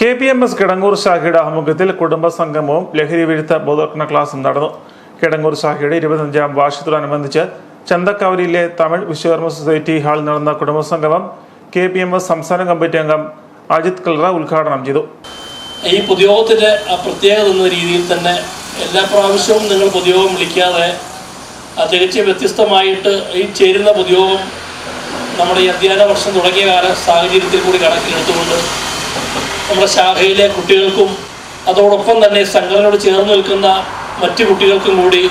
K P M S Kidangoor ശാഖയുടെ ആഭിമുഖ്യത്തിൽ കുടുംബ സംഗമവും ലഹരി വിരുദ്ധ ബോധവൽക്കരണ ക്ലാസും നടന്നു. കിടങ്ങൂർ ശാഖയുടെ ഇരുപത്തഞ്ചാം വാർഷികത്തോടനുബന്ധിച്ച് ചന്തക്കാവലിയിലെ തമിഴ് വിശ്വകർമ്മ സൊസൈറ്റി ഹാളിൽ നടന്ന കുടുംബ സംഗമം കെ പി എം എസ് സംസ്ഥാന കമ്മിറ്റി അംഗം അജിത് കൽറ ഉദ്ഘാടനം ചെയ്തു. ഈ പൊതുയോഗത്തിന്റെ പ്രത്യേകത എന്ന രീതിയിൽ തന്നെ എല്ലാ പ്രാവശ്യവും നിങ്ങൾ പൊതുയോഗം വിളിക്കാതെ തികച്ചും വ്യത്യസ്തമായിട്ട് ഈ ചേരുന്ന പൊതുയോഗം നമ്മുടെ ഈ അധ്യയന വർഷം തുടങ്ങിയ കാല സാഹചര്യത്തിൽ കൂടി കണക്കിലെടുത്തുകൊണ്ട് നമ്മുടെ ശാഖയിലെ കുട്ടികൾക്കും അതോടൊപ്പം തന്നെ സംഘടനയോട് ചേർന്ന് നിൽക്കുന്ന മറ്റു കുട്ടികൾക്കും കൂടി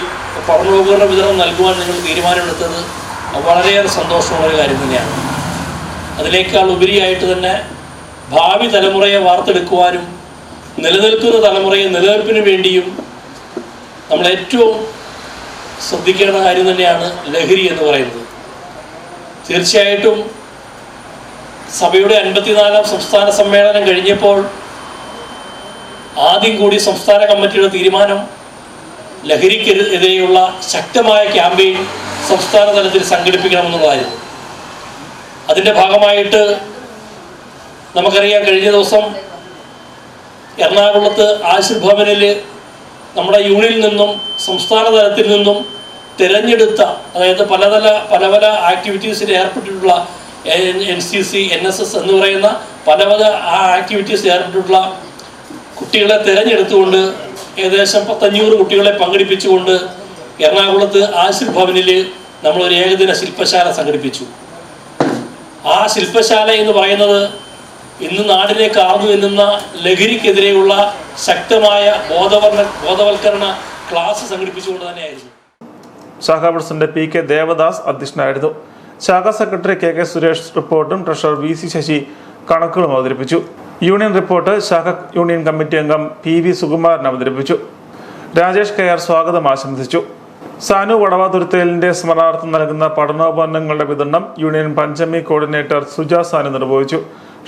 പഠനോപകരണ വിതരണം നൽകുവാൻ നിങ്ങൾ തീരുമാനമെടുത്തത് വളരെയേറെ സന്തോഷമുള്ള ഒരു കാര്യം തന്നെയാണ്. അതിനേക്കാൾ ഉപരിയായിട്ട് തന്നെ ഭാവി തലമുറയെ വാർത്തെടുക്കുവാനും നിലനിൽക്കുന്ന തലമുറയെ നിലനിൽപ്പിന് വേണ്ടിയും നമ്മൾ ഏറ്റവും ശ്രദ്ധിക്കേണ്ട കാര്യം തന്നെയാണ് ലഹരി എന്ന് പറയുന്നത്. തീർച്ചയായിട്ടും സഭയുടെ അൻപത്തിനാലാം സംസ്ഥാന സമ്മേളനം കഴിഞ്ഞപ്പോൾ ആദ്യം കൂടി സംസ്ഥാന കമ്മിറ്റിയുടെ തീരുമാനം ലഹരിക്കെതിരെയുള്ള ശക്തമായ ക്യാമ്പയിൻ സംസ്ഥാന തലത്തിൽ സംഘടിപ്പിക്കണമെന്നുള്ളതായിരുന്നു. അതിന്റെ ഭാഗമായിട്ട് നമുക്കറിയാം കഴിഞ്ഞ ദിവസം എറണാകുളത്ത് ആശുർ ഭവനിൽ നമ്മുടെ യൂണിയനിൽ നിന്നും സംസ്ഥാന തലത്തിൽ നിന്നും തിരഞ്ഞെടുത്ത അതായത് പലതല പല പല ആക്ടിവിറ്റീസിൽ ഏർപ്പെട്ടിട്ടുള്ള N C C N S S എന്ന് പറയുന്ന പല പല ആ ആക്ടിവിറ്റീസിൽ ഏർപ്പെട്ടിട്ടുള്ള കുട്ടികളെ തിരഞ്ഞെടുത്തുകൊണ്ട് ഏകദേശം പത്തഞ്ഞൂറ് കുട്ടികളെ പങ്കെടുപ്പിച്ചുകൊണ്ട് എറണാകുളത്ത് ആശുർ ഭവനിൽ നമ്മളൊരു ഏകദിന ശില്പശാല സംഘടിപ്പിച്ചു. ആ ശില്പശാല എന്ന് പറയുന്നത് ഇന്ന് നാടിനെ കാർന്നു നിന്നുന്ന ലഹരിക്കെതിരെയുള്ള ശക്തമായ ബോധവർണ ബോധവൽക്കരണ ക്ലാസ് സംഘടിപ്പിച്ചുകൊണ്ട് തന്നെയായിരുന്നു. ശാഖാ പ്രസിഡന്റ് പി കെ ദേവദാസ് അധ്യക്ഷനായിരുന്നു. ശാഖാ സെക്രട്ടറി കെ കെ സുരേഷ് റിപ്പോർട്ടും ട്രഷറർ വി സി ശശി കണക്കുകളും അവതരിപ്പിച്ചു. യൂണിയൻ റിപ്പോർട്ട് ശാഖ യൂണിയൻ കമ്മിറ്റി അംഗം പി വി സുകുമാരൻ അവതരിപ്പിച്ചു. രാജേഷ് കെ ആർ സ്വാഗതം ആശംസിച്ചു. സാനു വടവാതുരുത്തേലിന്റെ സ്മരണാർത്ഥം നൽകുന്ന പഠനോപകരണങ്ങളുടെ വിതരണം യൂണിയൻ പഞ്ചമി കോർഡിനേറ്റർ സുജ സാനു നിർവഹിച്ചു.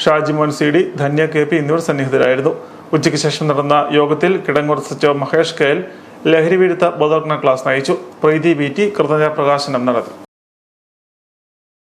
Shajimon C D Dhanya K P എന്നിവർ സന്നിഹിതരായിരുന്നു. ഉച്ചയ്ക്ക് ശേഷം നടന്ന യോഗത്തിൽ കിടങ്ങൂർ സച്ചോ മഹേഷ് കെൽ ലഹരി വിരുദ്ധ ബോധവൽക്കരണ ക്ലാസ് നയിച്ചു. പ്രീതി വി ടി കൃതജ്ഞ പ്രകാശനം നടത്തി.